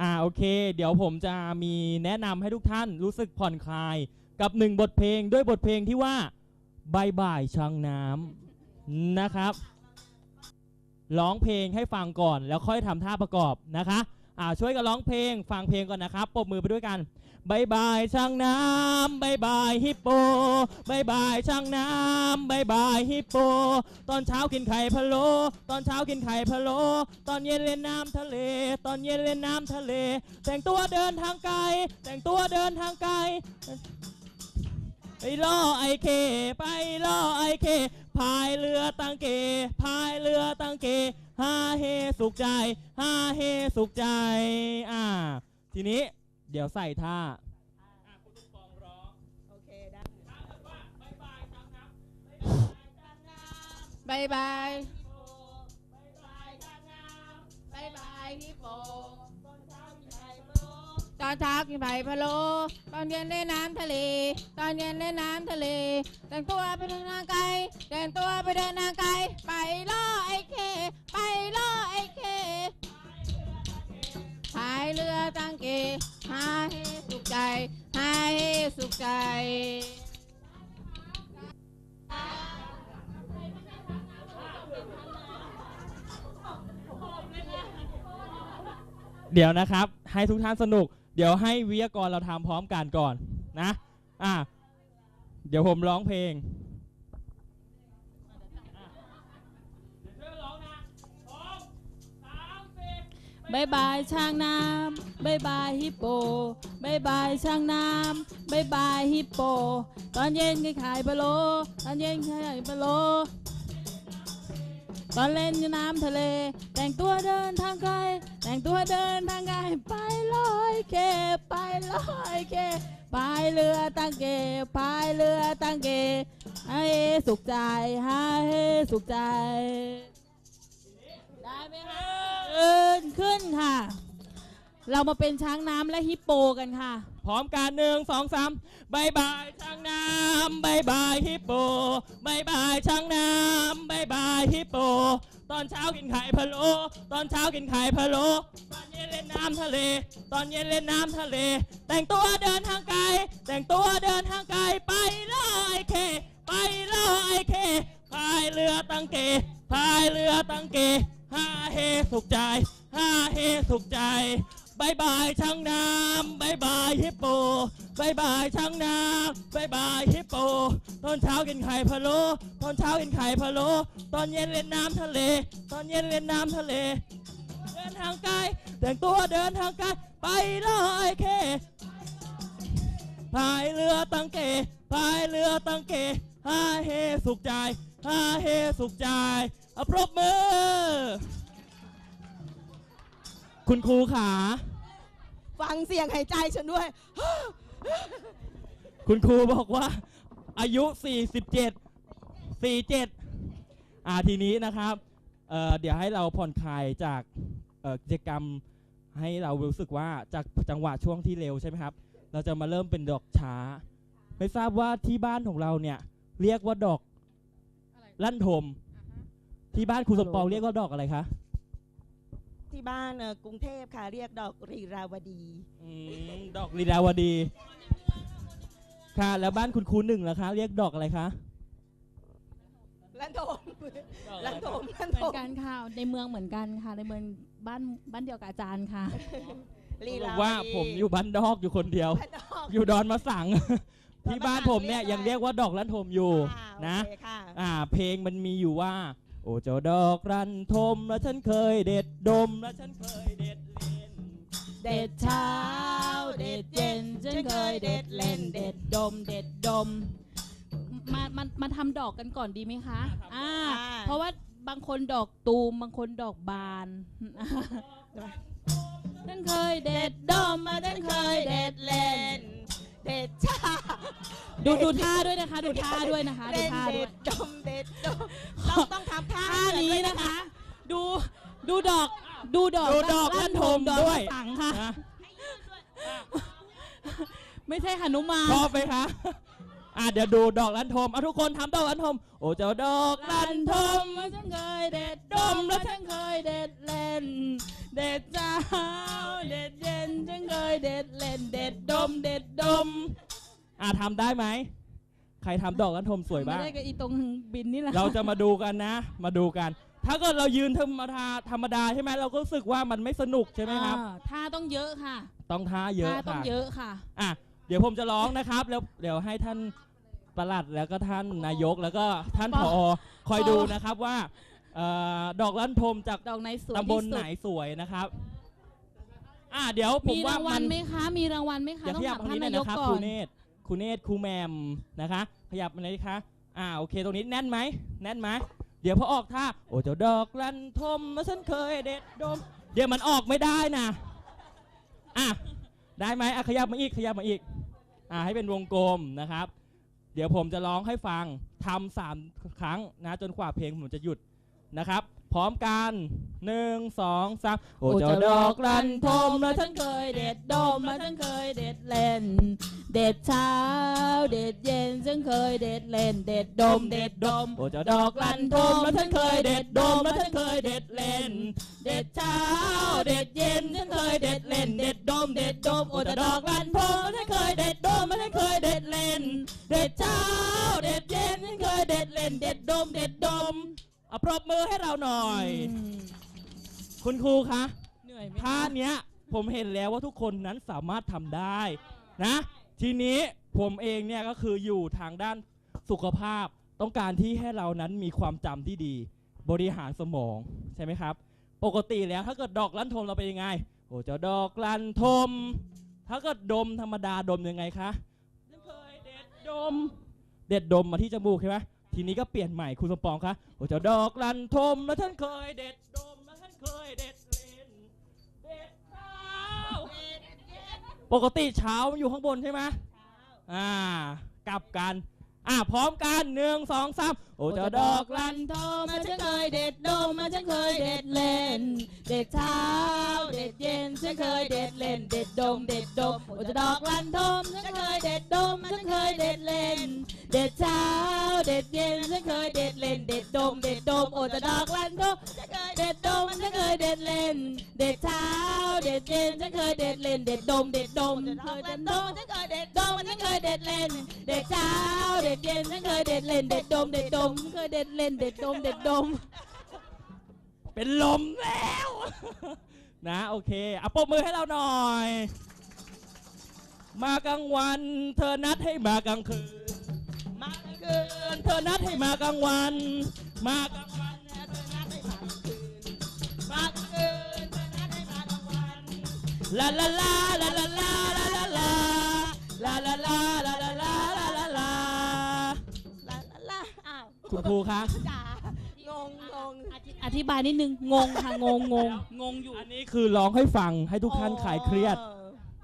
อ่าโอเค เดี๋ยวผมจะมีแนะนำให้ทุกท่านรู้สึกผ่อนคลาย กับหนึ่งบทเพลงด้วยบทเพลงที่ว่าบายบายช่างน้ำนะครับ ร้องเพลงให้ฟังก่อนแล้วค่อยทำท่าประกอบนะคะ อ่าช่วยกันร้องเพลง ฟังเพลงก่อนนะครับปรบมือไปด้วยกันบายบายช้างน้ำบายบายฮิปโปบายบายช้างน้ำบายบายฮิปโป ตอนเช้ากินไข่พะโล้ตอนเช้ากินไข่พะโล้ตอนเย็นเล่นน้ำทะเล ตอนเย็นเล่นน้ำทะเล แต่งตัวเดินทางไกล แต่งตัวเดินทางไกลไปล่อไอเค ไปล่อไอเคพายเรือตังเกพายเรือตังเกฮาเฮสุขใจ ฮาเฮสุขใจ อ่า ทีนี้เดี๋ยวใส่ท่าโอเคได้บายบายบายบายฮิปโปตอนเช้ากินไผ่พะโล้ตอนเย็นเล่นน้ำทะเล ตอนเย็นเล่นน้ำทะเล แต่งตัวไปเดินทางไกลแต่งตัวไปเดินทางไกล ไปล่อไอเค ไปล่อไอเค เรือตั้งเกหาเฮสุขใจหาเฮสุขใจเดี๋ยวนะครับ ให้ทุกท่านสนุก เดี๋ยวให้วิทยากรเราทำพร้อมกันก่อนนะ อะ เดี๋ยวผมร้องเพลง บายบายช้างน้ำบายบายฮิปโปบายบายช้างน้ำบายบายฮิปโป ตอนเย็นก็ขายปลาโล ตอนเย็นขายปลาโล ตอนเล่นน้ำทะเล แต่งตัวเดินทางไกล แต่งตัวเดินทางไกล ไปลอยเค ไปลอยเคพายเรือตั้งเกพายเรือตั้งเกให้สุขใจให้สุขใจ เอินขึ้นค่ะ เรามาเป็นช้างน้ำและฮิปโปกันค่ะ พร้อมกันหนึ่งสองสามบายบายช้างน้ำบายบายฮิปโปบายบายช้างน้ำบายบายฮิปโป ตอนเช้ากินไข่พะโล้ตอนเช้ากินไข่พะโล้ตอนเย็นเล่นน้ำทะเล ตอนเย็นเล่นน้ำทะเล แต่งตัวเดินทางไกล แต่งตัวเดินทางไกลไปลอยเค ไปลอยเคพายเรือตังเกพายเรือตังเก ฮ่าเฮสุขใจฮ่าเฮสุขใจบายบายช้างน้ำบายบายฮิปโปบายบายช้างน้ำบายบายฮิปโป ตอนเช้ากินไข่พะโล้ตอนเช้ากินไข่พะโล้ตอนเย็นเล่นน้ำทะเล ตอนเย็นเล่นน้ำทะเล เดินทางไกลแต่งตัวเดินทางไกลไปลอยเคพายเรือตังเกพายเรือตังเกฮ่าเฮสุขใจฮ่าเฮสุขใจ เอาปรบมือ คุณครูขาฟังเสียงหายใจฉันด้วย คุณครูบอกว่า อายุ 47 47อ่าทีนี้นะครับเอ่อเดี๋ยวให้เราผ่อนคลายจากเอ่อกิจกรรมให้เรารู้สึกว่าจากจังหวะช่วงที่เร็วใช่ไหมครับ เราจะมาเริ่มเป็นดอกช้า ไม่ทราบว่าที่บ้านของเราเนี่ย เรียกว่าดอกลั่นทม ที่บ้านครูสมปองเรียกว่าดอกอะไรคะที่บ้านเอ่อกรุงเทพค่ะเรียกดอกรีราวดี อืมดอกลีลาวดี ค่ะ แล้วบ้านคุณครูหนึ่งล่ะคะ เรียกดอกอะไรคะ ลันโทมลันโทมลันเหโทมือนมกันค่ะในเมืองเหมือนกันค่ะในเมืองบ้านบ้านเดียวกับอาจารย์ค่ะ ลีบอรากว่าผมอยู่บ้านดอกอยู่คนเดียว บ้านนอก อยู่ดอนมาสั่งที่บ้านผมเนี่ยเรียกอะไรยังเรียกว่าดอกลั่นทมอยู่อ่านะ โอเคค่ะ อ่า เพลงมันมีอยู่ว่า โอ้เจ้าดอกรันทมแล้วฉันเคยเด็ดดมแล้วฉันเคยเด็ดเล่น เด็ดเช้า เด็ดเย็นฉันเคยเด็ดเล่น เด็ดดม เด็ดดม มามามาทำดอกกันก่อนดีไหมคะอ่าเพราะว่าบางคนดอกตูมบางคนดอกบานฉันเคยเด็ดดมมาฉันเคยเด็ดเล่น เด็ดชาดูดูท่าด้วยนะคะ ดูท่าด้วยนะคะดูเล่นท่าด้เด็วย ดดมเด็ดดมต้องต้องทำท่าท่านี้นะคะ ดูดูดอกดูดอกดูดอกลั่นทมดอกด้วย สังค่ะ นะไม่ใช่หนุมานชอบไหมคะ อะเดี๋ยวดูดอกลันทมเอาทุกคนทำดอกลันทมโอ้เจ้าดอกลันทมแล้ฉันเคยเด็ดดมแล้วฉันเคยเด็ดเล่น เด็ดเช้าเด็ดเย็นฉันเคยเด็ดเล่น เด็ดดม เด็ดดมอะทำได้ไหมใครทำดอกลันทมสวยบ้างไม่ได้กับอีตรงบินนี่แหละเราจะมาดูกันนะ มาดูกัน ถ้าเกิดเรายืนธรรมดาธรรมดาใช่ไหมเราก็รู้สึกว่ามันไม่สนุกใช่ไหมครับท่าต้องเยอะค่ะ ต้องท่าเยอะค่ะต้องเยอะค่ะอะ เดี๋ยวผมจะร้องนะครับ แล้วเดี๋ยวให้ท่านประหลัดแล้วก็ท่านนายกแล้วก็ท่านผอคอยดูนะครับว่าออดอกลั่นทมจากดอกในสวนตำบลไหนสวยนะครับ อ่าเดี๋ยวผมมีว่ารางวัมัลน ไหมคะ มีรางวัลไหมคะ อย่าต้องขยับท่านนายกครับก่อครูเนตครูเนตครูแมมนะคะ ขยับมาเลยคะอ่าโอเคตรงนี้แน่นไหมแน่นไหมเดี๋ยวพอออกท่าโอ้เจ้าดอกลันทมมาฉันเคยเด็ดดม เดี๋ยวมันออกไม่ได้นะอะได้ไหมอะขยับมาอีกขยับมาอีก อ่าให้เป็นวงกลมนะครับ เดี๋ยวผมจะร้องให้ฟังทำสามครั้งนะจนกว่าเพลงผมจะหยุด นะครับพร้อมกันหนึ่งสองสามโอ้เจ้าดอกรันทมแล้วฉันเคยเด็ดดมแล้วฉันเคยเด็ดเล่น เด็ดเช้า เด็ดเย็นฉันเคยเด็ดเล่น เด็ดดม เด็ดดมโอ้เจ้าดอกรันทมแล้วฉันเคยเด็ดดมแล้วฉันเคยเด็ดเล่น เด็ดเช้า เด็ดเย็นฉันเคยเด็ดเล่น เด็ดดม เด็ดดมโอ้เจ้าดอกรันทมแล้วฉันเคยเด็ดดมแล้วฉันเคยเด็ดเล่น เด็ดเช้า เด็ดเย็นฉันเคยเด็ดเล่น เด็ดดม เด็ดดม เอาปรบมือให้เราหน่อย คุณครูคะเหนื่อยไหมท่าเนี้ยผมเห็นแล้วว่าทุกคนนั้นสามารถทำได้นะ ทีนี้ผมเองเนี่ยก็คืออยู่ทางด้านสุขภาพ ต้องการที่ให้เรานั้นมีความจำที่ดี บริหารสมองใช่ไหมครับ ปกติแล้วถ้าเกิดดอกลั่นทมเราไปยังไงโอ้เจ้าดอกลั่นทม ถ้าเกิดดมธรรมดาดมยังไงคะเคยเด็ดดม เด็ดดมมาที่จมูกใช่ไหม ทีนี้ก็เปลี่ยนใหม่ครูสมปองคะโอ้เจ้าดอกลันทมแล้วท่านเคยเด็ดดมแล้วท่านเคยเด็ดเล่นเด็ดเช้าปกติเช้ามันอยู่ข้างบนใช่ไหมอ่ากลับกัน อะพร้อมกันหนึ่งสองสามโอ้จะดอกลันโทมาฉันเคยเด็ดดงมาฉันเคยเด็ดเล่น เด็ดเช้า เด็ดเย็นฉันเคยเด็ดเล่น เด็ดดมเด็ดดมโอ้จะดอกลันโทองฉันเคยเด็ดดมฉันเคยเด็ดเล่น เด็ดเช้า เด็ดเย็นฉันเคยเด็ดเล่น เด็ดดมเด็ดดมโอ้จะดอกลันโทอฉันเคยเด็ดดมฉันเคยเด็ดเล่น เด็ดเช้า เด็ดเย็นฉันเคยเด็ดเล่น เด็ดดมเด็ดดมฉันเคยเด็ดดมฉันเคยเด็ดดมฉันเคยเด็ดเล่น เด็ดเช้าด็ดเย็นเคยเด็ดเล่นเด็ดดมเด็ดดมเคยเด็ดเล่นเด็ดดมเด็ดดม เป็นลมแล้ว นะโอเคเอาปรบมือให้เราหน่อย มากลางวัน เธอนัดให้มากลางคืน มากลางคืนเธอนัดให้มากลางวัน มากลางวันเธอนัดให้มากลางคืนมากลางคืนเธอนัดให้มากลางวันลาลาลา ครูคะงงงงอธิบายนิดนึง งงค่ะงงงงงงอยู่ อันนี้คือร้องให้ฟังให้ทุกท่านคลายเครียด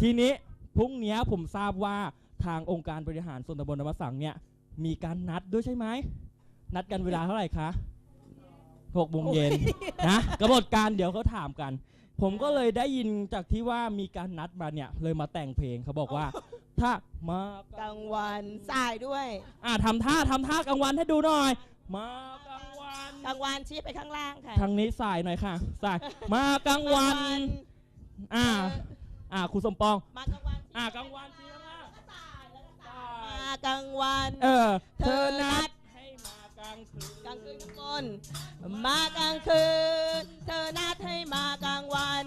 ทีนี้พรุ่งนี้ผมทราบว่าทางองค์การบริหารส่วนตำบลนวสังเนี่ยมีการนัดด้วยใช่ไหม นัดกันเวลาเท่าไหร่คะหกโมงเย็นนะกำหนดการเดี๋ยวเขาถามกัน ผมก็เลยได้ยินจากที่ว่ามีการนัดมาเนี่ยเลยมาแต่งเพลงเขาบอกว่า ท่ามากลางวันสายด้วยอ่าทำท่าทำท่ากลางวันให้ดูหน่อย มากลางวันกลางวันชี้ไปข้างล่างค่ะทางนี้สายหน่อยค่ะสายมากลางวัน อ่า อ่าครูสมปอง มากลางวันอ่ากลางวันชี้ข้างล่างมากลางวัน เออ เธอนัดให้มากลางคืนกลางคืนทุกคน มากลางคืน เธอนัดให้มากลางวัน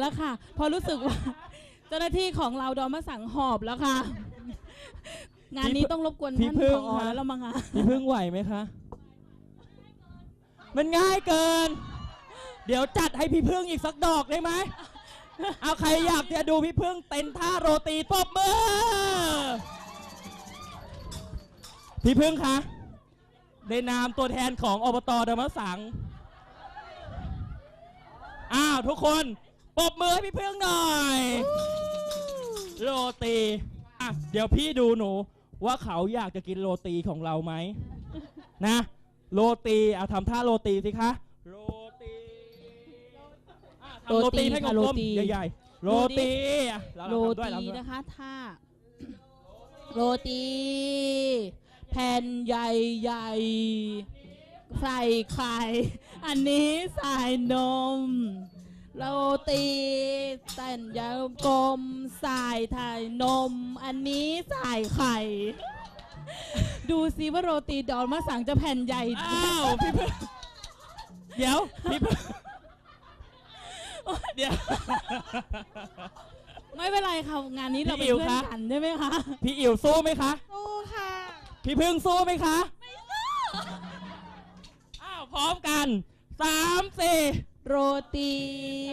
แล้วค่ะ พอรู้สึกว่า เจ้าหน้าที่ของเราดอมมาสั่งหอบแล้วค่ะ งานนี้ต้องรบกวนพี่ท่านพึ่ผงอคะแล้วมั้งคะพี่พึ่งไหวไหมคะ มันง่ายเกิน เดี๋ยวจัดให้พี่พึ่งอีกสักดอกได้ไหม เอาใครอยากจะดูพี่พึ่งเต้นท่าโรตีปรบมือ พี่พึ่งคะ ในนามตัวแทนของอบตดมสัง อ้าว ทุกคน ปรบมือให้พี่พึ่งหน่อย โรตีอะเดี๋ยวพี่ดูหนู ว่าเขาอยากจะกินโรตีของเราไหม นะ โรตีเอาทำท่าโรตีสิคะ โรตีอะทำโรตีให้กลมๆใหญ่ๆ โรตีอะเราโรทำด้วยตีเราทำด้วยนะคะถ้าโรตี แผ่นใหญ่ๆ ใส่ไข่ อันนี้ใส่นม โรตีแผ่นยาวกลมใส่ไถ่นม อันนี้ใส่ไข่ ดูซิว่าโรตีดอนมะสังจะแผ่นใหญ่อ้าวพี่พึ่งเดี๋ยวพี่พึ่งเดี๋ยว ไม่เป็นไรค่ะงานนี้เราเป็นพี่อิ๋วเพื่อนคะ กันใช่ไหมคะพี่อิ๋วสู้ไหมคะ สู้ค่ะ พี่พึ่งสู้ไหมคะ ไม่สู้ อ้าวพร้อมกันสามสี่ โรตี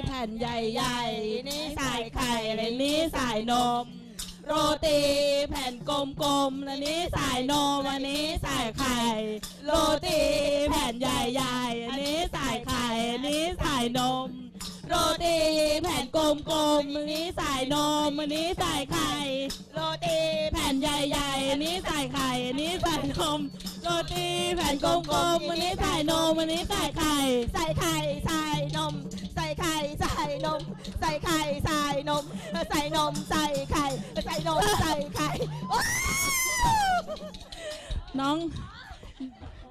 แผ่นใหญ่ๆ นี่ใส่ไข่และนี่ใส่นม โรตีแผ่นกลมๆและนี่ใส่นมอันนี้ใส่ไข่ โรตีแผ่นใหญ่ๆ อันนี้ใส่ไข่อันนี้ใส่นม โรตีแผ่นกลมๆอันนี้ใส่นมอันนี้ใส่ไข่ โรตีแผ่นใหญ่ๆ อันนี้ใส่ไข่อันนี้ใส่นม โรตีแผ่นกลมๆอันนี้ใส่นมอันนี้ใส่ไข่ ใส่ไข่ใส่ นม ใส่ไข่ใส่นม ใส่ไข่ใส่นม ใส่นมใส่ไข่ใส่นมใส่ไข่โอ๊ยน้อง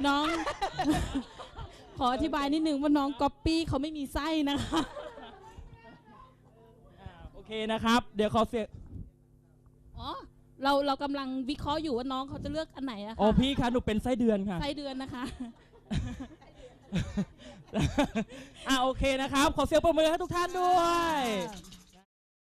น้อง ขออธิบายนิดนึงว่าน้องก๊อปปี้เขาไม่มีไส้นะคะ อ่าโอเคนะครับ เดี๋ยวขอเสียงอ๋อ เราเรากำลังวิเคราะห์อยู่ว่าน้องเขาจะเลือกอันไหนอะอ๋อค่ะพี่คะหนูเป็นไส้เดือนค่ะ ไส้เดือนนะคะ อ่าโอเคนะครับ ขอเสียงปรบมือให้ทุกท่านด้วย